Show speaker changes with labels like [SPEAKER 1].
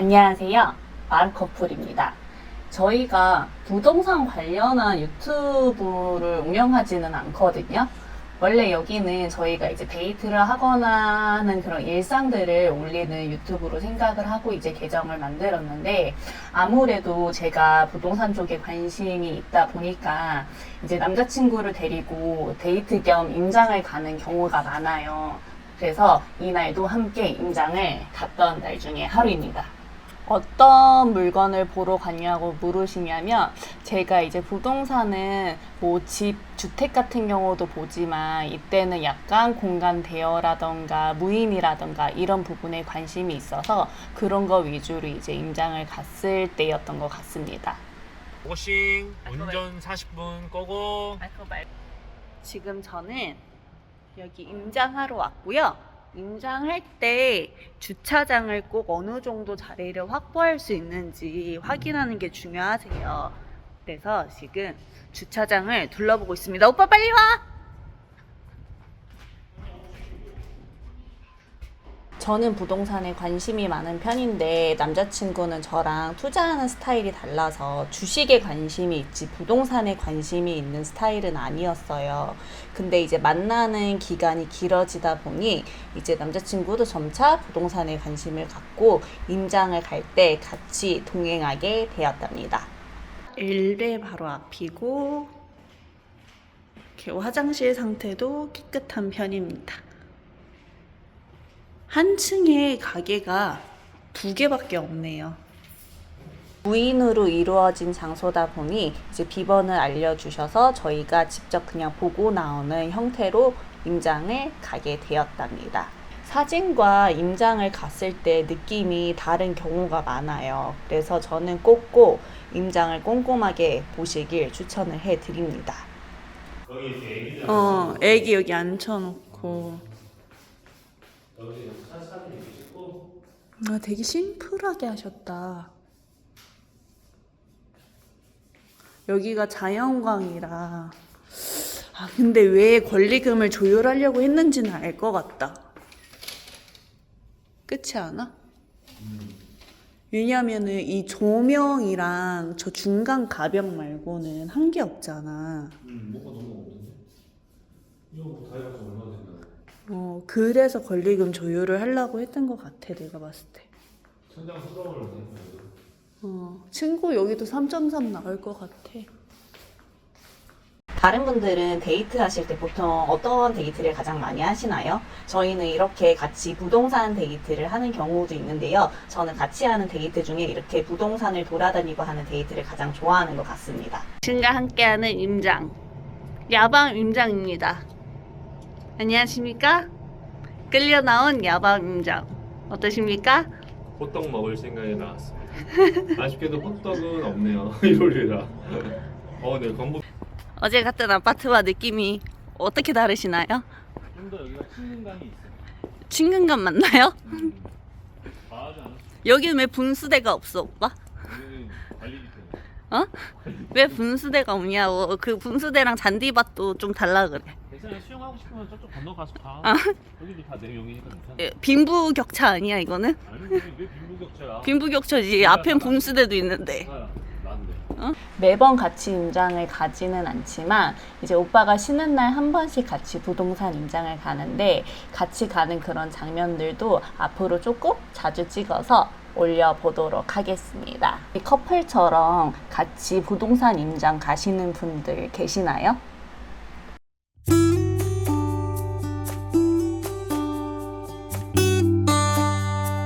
[SPEAKER 1] 안녕하세요. 마르커플입니다. 저희가 부동산 관련한 유튜브를 운영하지는 않거든요. 원래 여기는 저희가 이제 데이트를 하거나 하는 그런 일상들을 올리는 유튜브로 생각을 하고 이제 계정을 만들었는데 아무래도 제가 부동산 쪽에 관심이 있다 보니까 이제 남자친구를 데리고 데이트 겸 임장을 가는 경우가 많아요. 그래서 이날도 함께 임장을 갔던 날 중에 하루입니다. 어떤 물건을 보러 갔냐고 물으시냐면 제가 이제 부동산은 뭐 집, 주택 같은 경우도 보지만 이때는 약간 공간 대여라던가 무인이라던가 이런 부분에 관심이 있어서 그런 거 위주로 이제 임장을 갔을 때였던 것 같습니다.
[SPEAKER 2] 고싱 운전 40분 꺼고
[SPEAKER 1] 지금 저는 여기 임장하러 왔고요. 임장할 때 주차장을 꼭 어느 정도 자리를 확보할 수 있는지 확인하는 게 중요하세요. 그래서 지금 주차장을 둘러보고 있습니다. 오빠 빨리 와! 저는 부동산에 관심이 많은 편인데 남자친구는 저랑 투자하는 스타일이 달라서 주식에 관심이 있지 부동산에 관심이 있는 스타일은 아니었어요. 근데 이제 만나는 기간이 길어지다 보니 이제 남자친구도 점차 부동산에 관심을 갖고 임장을 갈 때 같이 동행하게 되었답니다. 일대 바로 앞이고 이렇게 화장실 상태도 깨끗한 편입니다. 한 층에 가게가 두 개밖에 없네요. 무인으로 이루어진 장소다 보니 이제 비번을 알려주셔서 저희가 직접 그냥 보고 나오는 형태로 임장을 가게 되었답니다. 사진과 임장을 갔을 때 느낌이 다른 경우가 많아요. 그래서 저는 꼭꼭 임장을 꼼꼼하게 보시길 추천을 해드립니다. 어, 애기 여기 앉혀놓고.
[SPEAKER 2] 여기
[SPEAKER 1] 아, 되게 심플하게 하셨다. 여기가 자연광이라. 아, 근데 왜 권리금을 조율하려고 했는지는 알 것 같다. 그렇지 않아? 왜냐면은 이 조명이랑 저 중간 가벽 말고는 한 게 없잖아.
[SPEAKER 2] 음 뭐가 너무 없는데 이거 뭐다 해봤자 얼마 된다
[SPEAKER 1] 어, 그래서 권리금 조율을 하려고 했던 것 같아, 내가 봤을 때.
[SPEAKER 2] 천장 수정을 해
[SPEAKER 1] 어, 친구 여기도 3.3 나올 것 같아. 다른 분들은 데이트 하실 때 보통 어떤 데이트를 가장 많이 하시나요? 저희는 이렇게 같이 부동산 데이트를 하는 경우도 있는데요. 저는 같이 하는 데이트 중에 이렇게 부동산을 돌아다니고 하는 데이트를 가장 좋아하는 것 같습니다. 신과 함께하는 임장. 야방 임장입니다. 안녕하십니까? 끌려 나온 야방 임장. 어떠십니까?
[SPEAKER 2] 호떡 먹을 생각이 나왔습니다 아쉽게도 호떡은 없네요 일요일이라 어 네 건부
[SPEAKER 1] 어제 갔던 아파트와 느낌이 어떻게 다르시나요?
[SPEAKER 2] 좀 더 여기가 친근감이 있어
[SPEAKER 1] 친근감 맞나요?
[SPEAKER 2] 과하지 않아
[SPEAKER 1] 여기는 왜 분수대가 없어, 오빠?
[SPEAKER 2] 여기는 관리기 때문에
[SPEAKER 1] 어? 왜 분수대가 없냐고. 그 분수대랑 잔디밭도 좀 달라 그래.
[SPEAKER 2] 괜찮아 수영하고 싶으면 저쪽 건너 가서 가
[SPEAKER 1] 아.
[SPEAKER 2] 여기도 다내 여기니까 괜찮아
[SPEAKER 1] 예, 빈부 격차 아니야, 이거는?
[SPEAKER 2] 아니 왜, 왜 빈부격차야
[SPEAKER 1] 빈부 격차지. 앞엔 분수대도 있는데.
[SPEAKER 2] 아, 난데
[SPEAKER 1] 매번 같이 임장을 가지는 않지만 이제 오빠가 쉬는 날 한 번씩 같이 부동산 임장을 가는데 같이 가는 그런 장면들도 앞으로 조금 자주 찍어서 올려보도록 하겠습니다. 이 커플처럼 같이 부동산 임장 가시는 분들 계시나요?